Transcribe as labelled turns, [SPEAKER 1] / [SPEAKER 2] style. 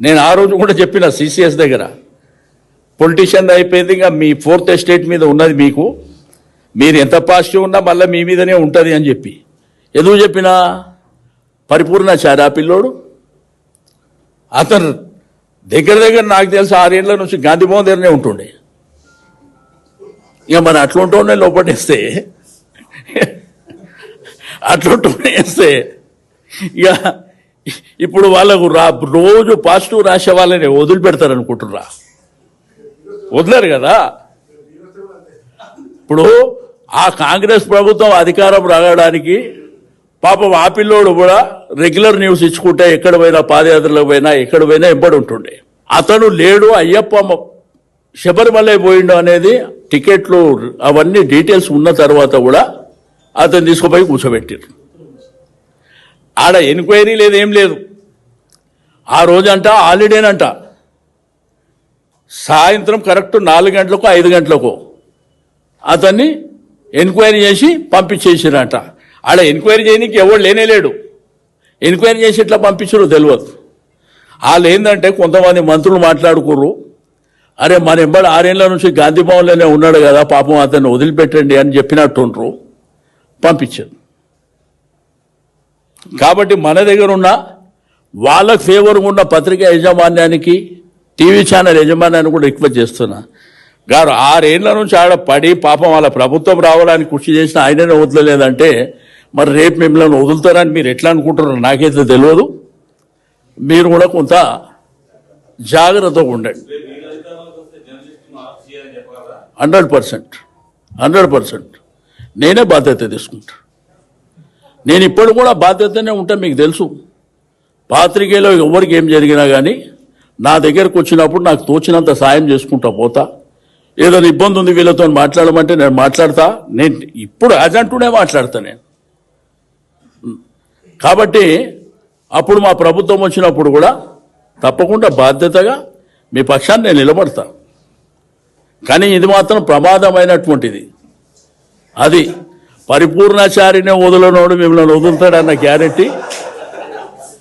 [SPEAKER 1] నేను ఆ రోజు కూడా చెప్పిన సిసిఎస్ దగ్గర. పొలిటీషియన్ అయిపోయింది ఇంకా మీ ఫోర్త్ ఎస్టేట్ మీద ఉన్నది మీకు. మీరు ఎంత పాజిటివ్ ఉన్నా మళ్ళీ మీ మీదనే ఉంటుంది అని చెప్పి. ఎందుకు చెప్పినా? పరిపూర్ణాచారి ఆ పిల్లోడు. అతను దగ్గర దగ్గర నాకు తెలిసి ఆరేళ్ళ నుంచి గాంధీ భవన్ దగ్గరనే ఉంటుండే. ఇక మరి అట్లుంటూనే లోపటేస్తే అట్లుంటూనేస్తే ఇక ఇప్పుడు వాళ్ళకు రా రోజు పాజిటివ్ రాసే వాళ్ళని వదిలిపెడతారు అనుకుంటుర్రా వదిలేరు కదా. ఇప్పుడు ఆ కాంగ్రెస్ ప్రభుత్వం అధికారం రావడానికి పాపం ఆ పిల్లోడు కూడా రెగ్యులర్ న్యూస్ ఇచ్చుకుంటే ఎక్కడ పోయినా పాదయాత్రలకు పోయినా ఎక్కడ పోయినా ఎంబడి ఉంటుండే. అతను లేడు అయ్యప్ప శబరిమలై పోయిండు అనేది టికెట్లు అవన్నీ డీటెయిల్స్ ఉన్న తర్వాత కూడా అతను తీసుకుపోయి కూర్చోబెట్టారు ఆడ ఎంక్వైరీ లేదు ఏం లేదు. ఆ రోజంట హాలిడేనంట. సాయంత్రం కరెక్ట్ నాలుగు గంటలకు ఐదు గంటలకు. అతన్ని ఎంక్వైరీ చేసి పంపించేసిరంట. ఆడ ఎంక్వైరీ చేయడానికి ఎవడు లేనే లేడు. ఎంక్వైరీ చేసి ఇట్లా పంపించరు తెలియదు వాళ్ళు ఏంటంటే కొంతమంది మంత్రులు మాట్లాడుకుర్రు. అరే మన ఎంబడి ఆరేళ్ళ నుంచి గాంధీ భవన్లోనే ఉన్నాడు కదా పాపం అతన్ని వదిలిపెట్టండి అని చెప్పినట్టుండ్రు. పంపించారు. కాబట్టి మన దగ్గర ఉన్న వాళ్ళకు ఫేవర్గా ఉన్న పత్రికా యజమాన్యానికి టీవీ ఛానల్ యజమాన్యాన్ని కూడా రిక్వెస్ట్ చేస్తున్నా. గారు ఆరేళ్ళ నుంచి ఆడ పడి పాపం వాళ్ళ ప్రభుత్వం రావడానికి కృషి చేసిన ఆయననే వదలలేదంటే మరి రేపు మిమ్మల్ని వదులుతారని మీరు ఎట్లా అనుకుంటున్నారు నాకైతే తెలియదు. మీరు కూడా కొంత జాగ్రత్తగా ఉండండి. Hundred percent. Hundred percent. నేనే బాధ్యత తీసుకుంటాను నేను ఇప్పుడు కూడా బాధ్యతనే ఉంటా మీకు తెలుసు. పాత్రికేయులో ఎవరికి ఏం జరిగినా కానీ నా దగ్గరకు వచ్చినప్పుడు నాకు తోచినంత సాయం చేసుకుంటా పోతా. ఏదైనా ఇబ్బంది ఉంది వీళ్ళతో మాట్లాడమంటే నేను మాట్లాడతా. నేను ఇప్పుడు అజంటూనే మాట్లాడతా నేను. కాబట్టి అప్పుడు మా ప్రభుత్వం వచ్చినప్పుడు కూడా తప్పకుండా బాధ్యతగా మీ పక్షాన్ని నేను నిలబడతా. కానీ ఇది మాత్రం ప్రమాదమైనటువంటిది. అది పరిపూర్ణాచారినే వదలనోడు మిమ్మల్ని వదులుతాడన్న గ్యారెంటీ